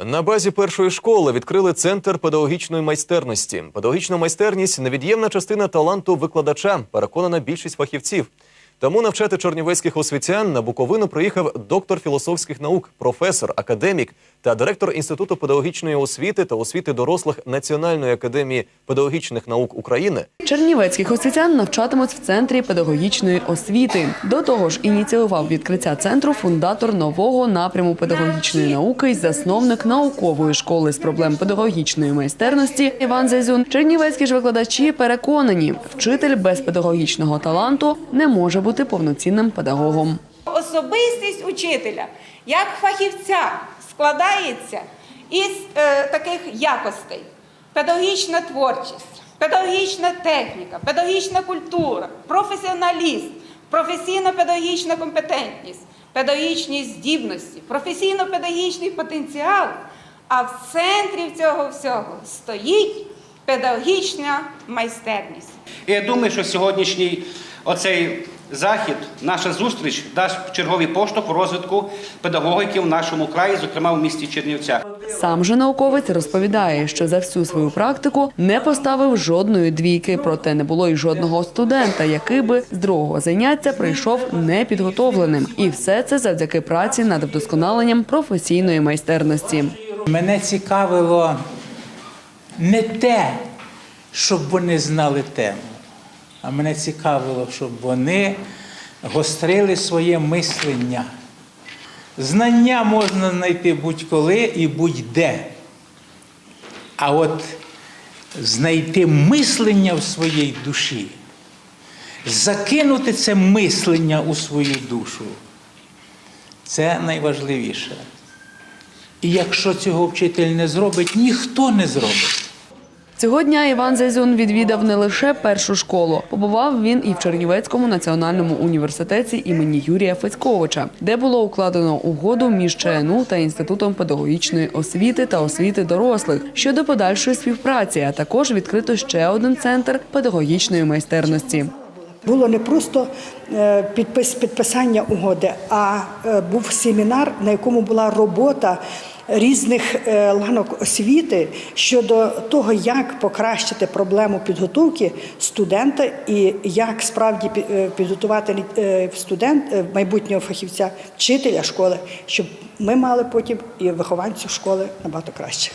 На базі першої школи відкрили центр педагогічної майстерності. Педагогічна майстерність невід'ємна частина таланту викладача, переконана більшість фахівців. Тому навчати чернівецьких освітян на Буковину приїхав доктор філософських наук, професор, академік та директор Інституту педагогічної освіти та освіти дорослих Національної академії педагогічних наук України Чернівецьких освітян навчатимуть в центрі педагогічної освіти. До того ж, ініціював відкриття центру фундатор нового напряму педагогічної науки й засновник наукової школи з проблем педагогічної майстерності Іван Зязюн. Чернівецькі ж викладачі переконані, вчитель без педагогічного таланту не може бути повноцінним педагогом. Особистість учителя як фахівця складається із е, таких якостей: педагогічна творчість, педагогічна техніка, педагогічна культура, професіоналізм, професійно-педагогічна компетентність, педагогічні здібності, професійно-педагогічний потенціал. А в центрі цього всього стоїть педагогічна майстерність. Я думаю, що сьогоднішній оцей захід, наша зустріч дасть черговий поштовх розвитку педагогіки в нашому краї, зокрема в місті Чернівцях. Сам же науковець розповідає, що за всю свою практику не поставив жодної двійки, проте не було й жодного студента, який би з другого заняття прийшов непідготовленим. І все це завдяки праці над вдосконаленням професійної майстерності. Мене цікавило не те, щоб вони знали тему, а мене цікавило, щоб вони гострили своє мислення. Знання можна знайти будь-коли і будь-де. А от знайти мислення в своїй душі, закинути це мислення у свою душу це найважливіше. І якщо цього вчитель не зробить, ніхто не зробить. Цього дня Іван Зязюн відвідав не лише першу школу. Побував він і в Чернівецькому національному університеті імені Юрія Федьковича, де було укладено угоду між ЧНУ та Інститутом педагогічної освіти та освіти дорослих щодо подальшої співпраці, а також відкрито ще один центр педагогічної майстерності. Було не просто е, підпис, підписання угоди, а е, був семінар, на якому була робота різних е, ланок освіти щодо того, як покращити проблему підготовки студента і як справді е, підготувати е, студент, майбутнього фахівця, вчителя школи, щоб ми мали потім і вихованців школи набагато краще.